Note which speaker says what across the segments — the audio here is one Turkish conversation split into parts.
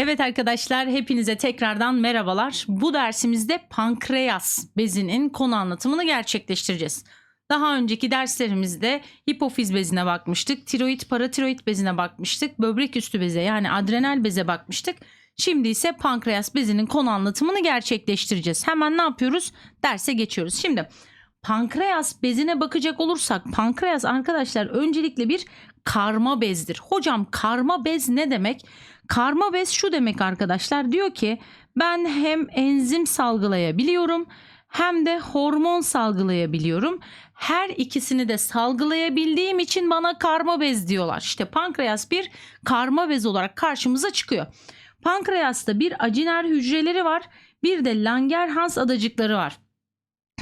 Speaker 1: Evet arkadaşlar hepinize tekrardan merhabalar. Bu dersimizde pankreas bezinin konu anlatımını gerçekleştireceğiz. Daha önceki derslerimizde hipofiz bezine bakmıştık, tiroid paratiroid bezine bakmıştık, böbrek üstü beze yani adrenal beze bakmıştık. Şimdi ise pankreas bezinin konu anlatımını gerçekleştireceğiz. Hemen ne yapıyoruz? Derse geçiyoruz. Şimdi pankreas bezine bakacak olursak pankreas arkadaşlar öncelikle bir karma bezdir. Hocam karma bez ne demek? Karma bez şu demek arkadaşlar. Diyor ki ben hem enzim salgılayabiliyorum hem de hormon salgılayabiliyorum. Her ikisini de salgılayabildiğim için bana karma bez diyorlar. İşte pankreas bir karma bez olarak karşımıza çıkıyor. Pankreasta bir aciner hücreleri var. Bir de Langerhans adacıkları var.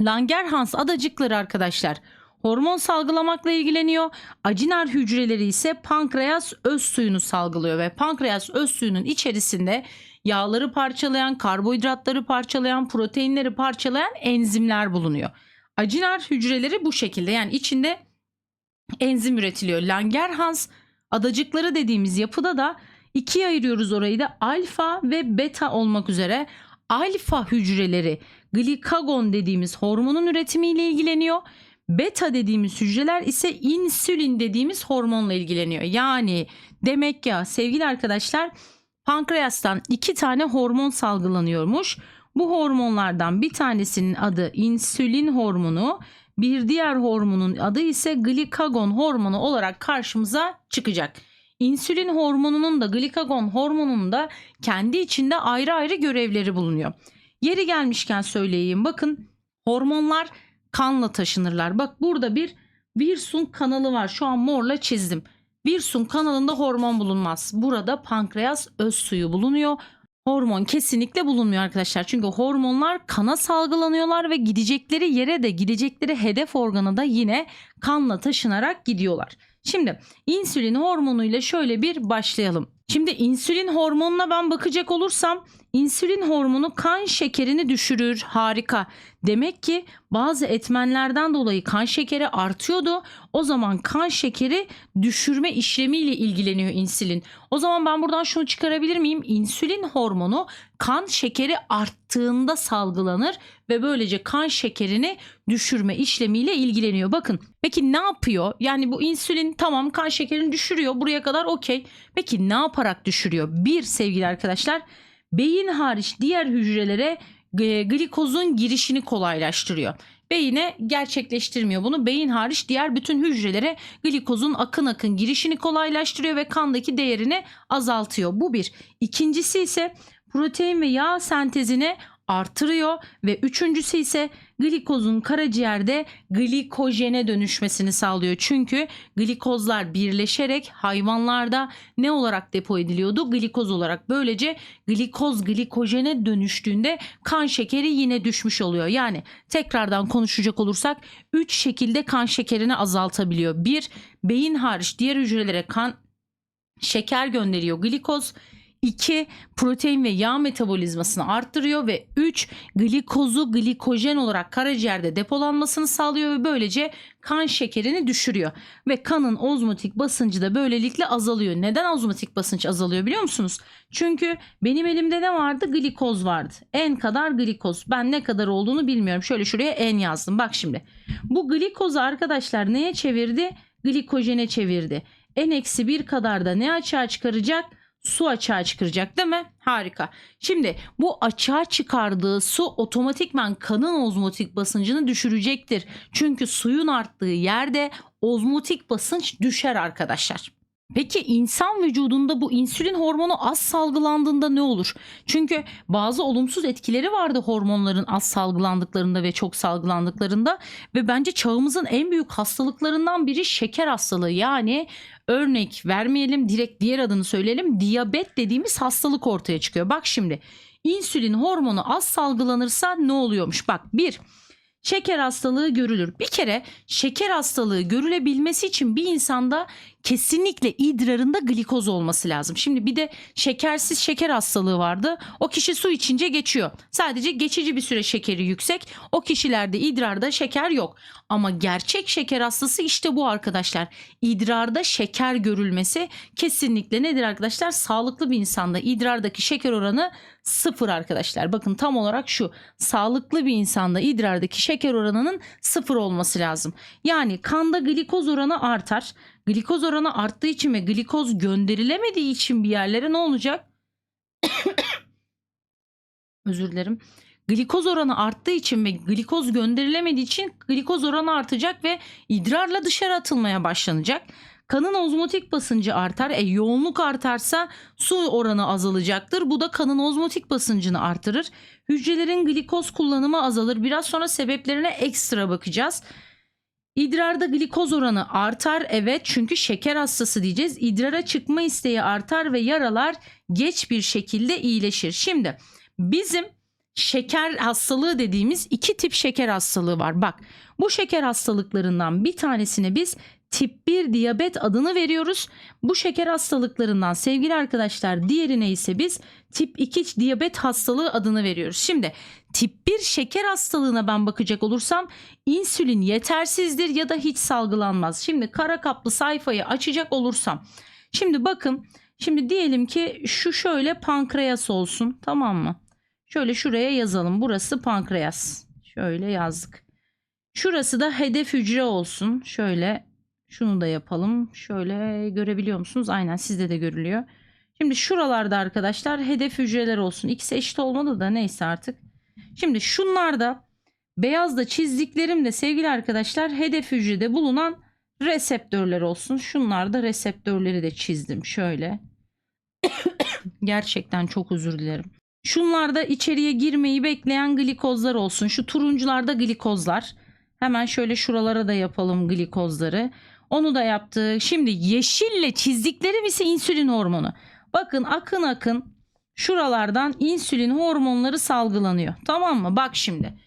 Speaker 1: Langerhans adacıkları arkadaşlar hormon salgılamakla ilgileniyor. Aciner hücreleri ise pankreas öz suyunu salgılıyor ve pankreas öz suyunun içerisinde yağları parçalayan, karbonhidratları parçalayan, proteinleri parçalayan enzimler bulunuyor. Aciner hücreleri bu şekilde yani içinde enzim üretiliyor. Langerhans adacıkları dediğimiz yapıda da ikiye ayırıyoruz orayı da alfa ve beta olmak üzere. Alfa hücreleri glikagon dediğimiz hormonun üretimiyle ilgileniyor. Beta dediğimiz hücreler ise insülin dediğimiz hormonla ilgileniyor. Yani demek ya sevgili arkadaşlar pankreastan iki tane hormon salgılanıyormuş. Bu hormonlardan bir tanesinin adı insülin hormonu, bir diğer hormonun adı ise glikagon hormonu olarak karşımıza çıkacak. İnsülin hormonunun da glikagon hormonunun da kendi içinde ayrı ayrı görevleri bulunuyor. Yeri gelmişken söyleyeyim bakın hormonlar kanla taşınırlar. Bak burada bir Wilson kanalı var. Şu an morla çizdim. Wilson kanalında hormon bulunmaz. Burada pankreas öz suyu bulunuyor. Hormon kesinlikle bulunmuyor arkadaşlar. Çünkü hormonlar kana salgılanıyorlar ve gidecekleri yere de gidecekleri hedef organa da yine kanla taşınarak gidiyorlar. Şimdi insülin hormonuyla şöyle bir başlayalım. Şimdi insülin hormonuna ben bakacak olursam insülin hormonu kan şekerini düşürür. Harika. Demek ki bazı etmenlerden dolayı kan şekeri artıyordu. O zaman kan şekeri düşürme işlemiyle ilgileniyor insülin. O zaman ben buradan şunu çıkarabilir miyim? İnsülin hormonu kan şekeri arttığında salgılanır ve böylece kan şekerini düşürme işlemiyle ilgileniyor. Bakın peki ne yapıyor? Yani bu insülin tamam kan şekerini düşürüyor. Buraya kadar okey. Peki ne yaparak düşürüyor? Bir sevgili arkadaşlar beyin hariç diğer hücrelere e, glikozun girişini kolaylaştırıyor. Beyine gerçekleştirmiyor bunu. Beyin hariç diğer bütün hücrelere glikozun akın akın girişini kolaylaştırıyor ve kandaki değerini azaltıyor. Bu bir. İkincisi ise protein ve yağ sentezini artırıyor ve üçüncüsü ise glikozun karaciğerde glikojene dönüşmesini sağlıyor. Çünkü glikozlar birleşerek hayvanlarda ne olarak depo ediliyordu? Glikoz olarak. Böylece glikoz glikojene dönüştüğünde kan şekeri yine düşmüş oluyor. Yani tekrardan konuşacak olursak 3 şekilde kan şekerini azaltabiliyor. 1. Beyin hariç diğer hücrelere kan şeker gönderiyor glikoz. 2 protein ve yağ metabolizmasını arttırıyor ve 3 glikozu glikojen olarak karaciğerde depolanmasını sağlıyor ve böylece kan şekerini düşürüyor ve kanın ozmotik basıncı da böylelikle azalıyor. Neden ozmotik basınç azalıyor biliyor musunuz? Çünkü benim elimde ne vardı? Glikoz vardı. En kadar glikoz. Ben ne kadar olduğunu bilmiyorum. Şöyle şuraya en yazdım. Bak şimdi. Bu glikozu arkadaşlar neye çevirdi? Glikojene çevirdi. En eksi bir kadar da ne açığa çıkaracak? Su açığa çıkaracak değil mi? Harika. Şimdi bu açığa çıkardığı su otomatikman kanın ozmotik basıncını düşürecektir. Çünkü suyun arttığı yerde ozmotik basınç düşer arkadaşlar. Peki insan vücudunda bu insülin hormonu az salgılandığında ne olur? Çünkü bazı olumsuz etkileri vardı hormonların az salgılandıklarında ve çok salgılandıklarında ve bence çağımızın en büyük hastalıklarından biri şeker hastalığı. Yani örnek vermeyelim direkt diğer adını söyleyelim diyabet dediğimiz hastalık ortaya çıkıyor. Bak şimdi insülin hormonu az salgılanırsa ne oluyormuş? Bak bir şeker hastalığı görülür. Bir kere şeker hastalığı görülebilmesi için bir insanda kesinlikle idrarında glikoz olması lazım. Şimdi bir de şekersiz şeker hastalığı vardı. O kişi su içince geçiyor. Sadece geçici bir süre şekeri yüksek. O kişilerde idrarda şeker yok. Ama gerçek şeker hastası işte bu arkadaşlar. İdrarda şeker görülmesi kesinlikle nedir arkadaşlar? Sağlıklı bir insanda idrardaki şeker oranı sıfır arkadaşlar. Bakın tam olarak şu. Sağlıklı bir insanda idrardaki şeker oranının sıfır olması lazım. Yani kanda glikoz oranı artar. Glikoz oranı arttığı için ve glikoz gönderilemediği için bir yerlere ne olacak? Özür dilerim. Glikoz oranı arttığı için ve glikoz gönderilemediği için glikoz oranı artacak ve idrarla dışarı atılmaya başlanacak. Kanın ozmotik basıncı artar. E yoğunluk artarsa su oranı azalacaktır. Bu da kanın ozmotik basıncını artırır. Hücrelerin glikoz kullanımı azalır. Biraz sonra sebeplerine ekstra bakacağız. İdrarda glikoz oranı artar evet çünkü şeker hastası diyeceğiz. İdrara çıkma isteği artar ve yaralar geç bir şekilde iyileşir. Şimdi bizim şeker hastalığı dediğimiz iki tip şeker hastalığı var. Bak bu şeker hastalıklarından bir tanesine biz tip 1 diyabet adını veriyoruz. Bu şeker hastalıklarından sevgili arkadaşlar diğerine ise biz tip 2 diyabet hastalığı adını veriyoruz. Şimdi tip 1 şeker hastalığına ben bakacak olursam insülin yetersizdir ya da hiç salgılanmaz. Şimdi kara kaplı sayfayı açacak olursam. Şimdi bakın şimdi diyelim ki şu şöyle pankreas olsun tamam mı? Şöyle şuraya yazalım. Burası pankreas. Şöyle yazdık. Şurası da hedef hücre olsun. Şöyle şunu da yapalım. Şöyle görebiliyor musunuz? Aynen sizde de görülüyor. Şimdi şuralarda arkadaşlar hedef hücreler olsun. İkisi eşit olmadı da neyse artık. Şimdi şunlarda beyazda çizdiklerim de sevgili arkadaşlar hedef hücrede bulunan reseptörler olsun. Şunlar da reseptörleri de çizdim. Şöyle. Gerçekten çok özür dilerim. Şunlarda içeriye girmeyi bekleyen glikozlar olsun. Şu turuncularda glikozlar. Hemen şöyle şuralara da yapalım glikozları. Onu da yaptık. Şimdi yeşille çizdiklerim ise insülin hormonu. Bakın akın akın şuralardan insülin hormonları salgılanıyor. Tamam mı? Bak şimdi.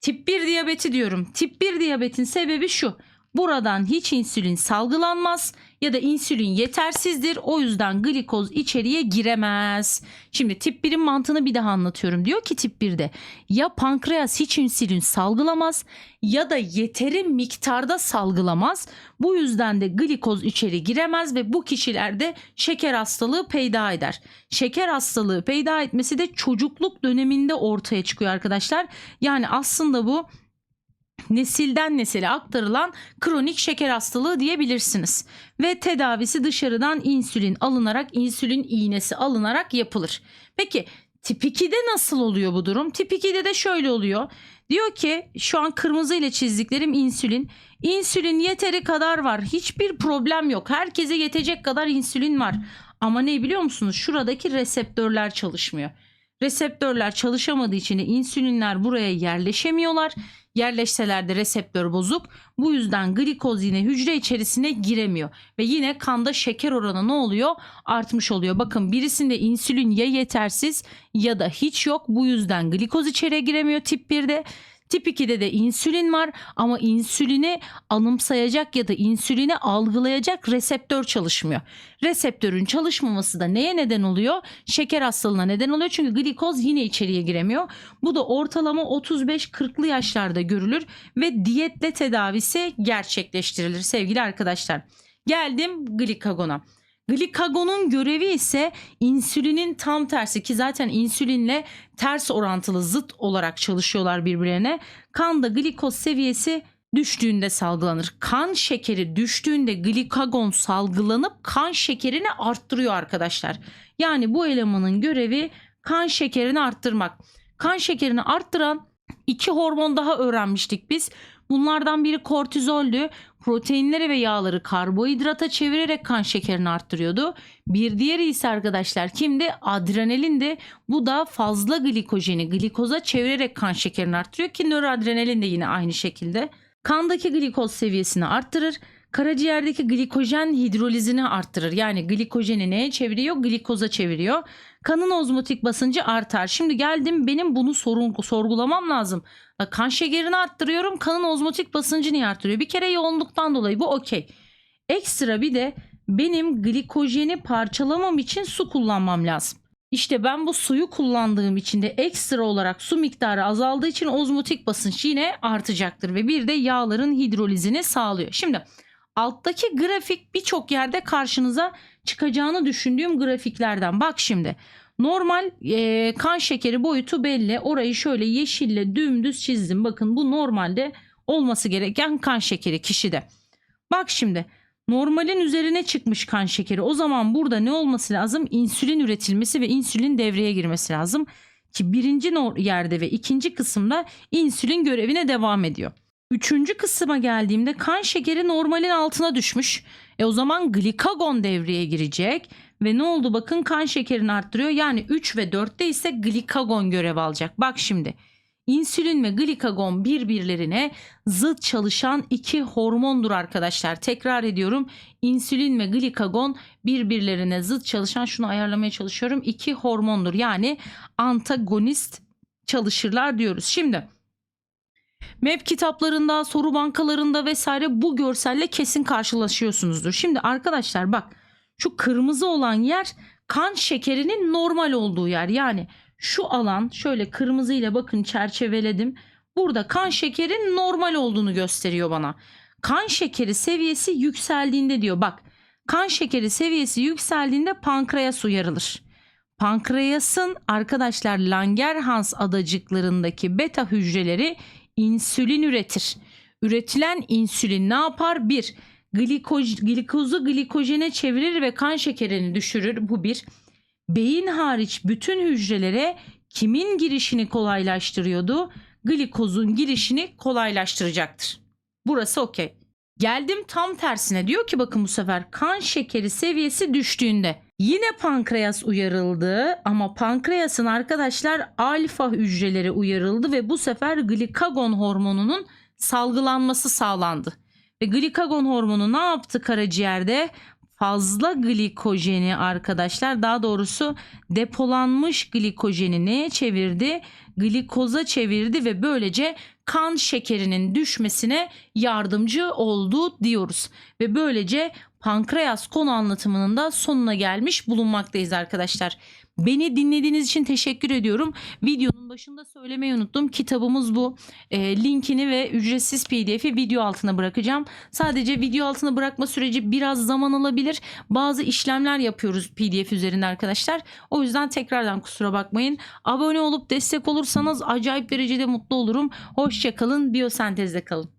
Speaker 1: Tip 1 diyabeti diyorum. Tip 1 diyabetin sebebi şu. Buradan hiç insülin salgılanmaz ya da insülin yetersizdir. O yüzden glikoz içeriye giremez. Şimdi tip 1'in mantığını bir daha anlatıyorum. Diyor ki tip 1'de ya pankreas hiç insülin salgılamaz ya da yeteri miktarda salgılamaz. Bu yüzden de glikoz içeri giremez ve bu kişilerde şeker hastalığı peyda eder. Şeker hastalığı peyda etmesi de çocukluk döneminde ortaya çıkıyor arkadaşlar. Yani aslında bu nesilden nesile aktarılan kronik şeker hastalığı diyebilirsiniz. Ve tedavisi dışarıdan insülin alınarak insülin iğnesi alınarak yapılır. Peki tip 2'de nasıl oluyor bu durum? Tip 2'de de şöyle oluyor. Diyor ki şu an kırmızı ile çizdiklerim insülin. İnsülin yeteri kadar var. Hiçbir problem yok. Herkese yetecek kadar insülin var. Ama ne biliyor musunuz? Şuradaki reseptörler çalışmıyor. Reseptörler çalışamadığı için insülinler buraya yerleşemiyorlar. Yerleşseler de reseptör bozuk. Bu yüzden glikoz yine hücre içerisine giremiyor. Ve yine kanda şeker oranı ne oluyor? Artmış oluyor. Bakın birisinde insülin ya yetersiz ya da hiç yok. Bu yüzden glikoz içeriye giremiyor tip 1'de. Tip 2'de de insülin var ama insülini anımsayacak ya da insülini algılayacak reseptör çalışmıyor. Reseptörün çalışmaması da neye neden oluyor? Şeker hastalığına neden oluyor. Çünkü glikoz yine içeriye giremiyor. Bu da ortalama 35-40'lı yaşlarda görülür ve diyetle tedavisi gerçekleştirilir sevgili arkadaşlar. Geldim glikagona. Glikagonun görevi ise insülinin tam tersi ki zaten insülinle ters orantılı zıt olarak çalışıyorlar birbirlerine. Kanda glikoz seviyesi düştüğünde salgılanır. Kan şekeri düştüğünde glikagon salgılanıp kan şekerini arttırıyor arkadaşlar. Yani bu elemanın görevi kan şekerini arttırmak. Kan şekerini arttıran iki hormon daha öğrenmiştik biz. Bunlardan biri kortizoldü. Proteinleri ve yağları karbohidrata çevirerek kan şekerini arttırıyordu. Bir diğeri ise arkadaşlar kimdi? Adrenalindi. Bu da fazla glikojeni glikoza çevirerek kan şekerini arttırıyor ki nöroadrenalin de yine aynı şekilde. Kandaki glikoz seviyesini arttırır. Karaciğerdeki glikojen hidrolizini arttırır. Yani glikojeni neye çeviriyor? Glikoza çeviriyor. Kanın ozmotik basıncı artar. Şimdi geldim benim bunu sorun, sorgulamam lazım. Kan şekerini arttırıyorum. Kanın ozmotik basıncı niye arttırıyor? Bir kere yoğunluktan dolayı bu okey. Ekstra bir de benim glikojeni parçalamam için su kullanmam lazım. İşte ben bu suyu kullandığım için de ekstra olarak su miktarı azaldığı için ozmotik basınç yine artacaktır ve bir de yağların hidrolizini sağlıyor. Şimdi alttaki grafik birçok yerde karşınıza çıkacağını düşündüğüm grafiklerden. Bak şimdi normal e, kan şekeri boyutu belli. Orayı şöyle yeşille dümdüz çizdim. Bakın bu normalde olması gereken kan şekeri kişide. Bak şimdi normalin üzerine çıkmış kan şekeri. O zaman burada ne olması lazım? İnsülin üretilmesi ve insülin devreye girmesi lazım. Ki birinci yerde ve ikinci kısımda insülin görevine devam ediyor. Üçüncü kısma geldiğimde kan şekeri normalin altına düşmüş. E o zaman glikagon devreye girecek. Ve ne oldu bakın kan şekerini arttırıyor. Yani 3 ve 4'te ise glikagon görev alacak. Bak şimdi insülin ve glikagon birbirlerine zıt çalışan iki hormondur arkadaşlar. Tekrar ediyorum. İnsülin ve glikagon birbirlerine zıt çalışan şunu ayarlamaya çalışıyorum. iki hormondur. Yani antagonist çalışırlar diyoruz. Şimdi MEP kitaplarında, soru bankalarında vesaire bu görselle kesin karşılaşıyorsunuzdur. Şimdi arkadaşlar bak şu kırmızı olan yer kan şekerinin normal olduğu yer. Yani şu alan şöyle kırmızı ile bakın çerçeveledim. Burada kan şekerin normal olduğunu gösteriyor bana. Kan şekeri seviyesi yükseldiğinde diyor bak. Kan şekeri seviyesi yükseldiğinde pankreas uyarılır. Pankreasın arkadaşlar Langerhans adacıklarındaki beta hücreleri insülin üretir. Üretilen insülin ne yapar? Bir, glikoj, glikozu glikojene çevirir ve kan şekerini düşürür. Bu bir. Beyin hariç bütün hücrelere kimin girişini kolaylaştırıyordu? Glikozun girişini kolaylaştıracaktır. Burası okey. Geldim tam tersine diyor ki bakın bu sefer kan şekeri seviyesi düştüğünde yine pankreas uyarıldı ama pankreasın arkadaşlar alfa hücreleri uyarıldı ve bu sefer glikagon hormonunun salgılanması sağlandı. Ve glikagon hormonu ne yaptı karaciğerde? Fazla glikojeni arkadaşlar daha doğrusu depolanmış glikojeni neye çevirdi? Glikoza çevirdi ve böylece kan şekerinin düşmesine yardımcı oldu diyoruz. Ve böylece pankreas konu anlatımının da sonuna gelmiş bulunmaktayız arkadaşlar. Beni dinlediğiniz için teşekkür ediyorum. Videonun başında söylemeyi unuttum. Kitabımız bu. E, linkini ve ücretsiz pdf'i video altına bırakacağım. Sadece video altına bırakma süreci biraz zaman alabilir. Bazı işlemler yapıyoruz pdf üzerinde arkadaşlar. O yüzden tekrardan kusura bakmayın. Abone olup destek olursanız acayip derecede mutlu olurum. Hoşçakalın. Biyosentezde kalın.